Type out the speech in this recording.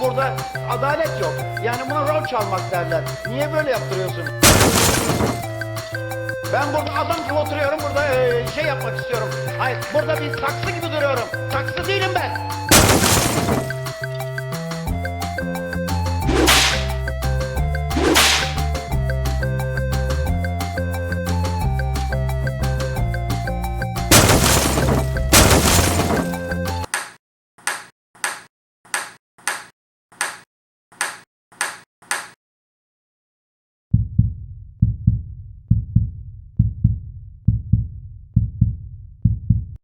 burada adalet yok. Yani buna rol çalmak derler. Niye böyle yaptırıyorsun? Ben burada adam gibi oturuyorum, burada e, şey yapmak istiyorum. Hayır, burada bir saksı gibi duruyorum. Saksı değilim ben.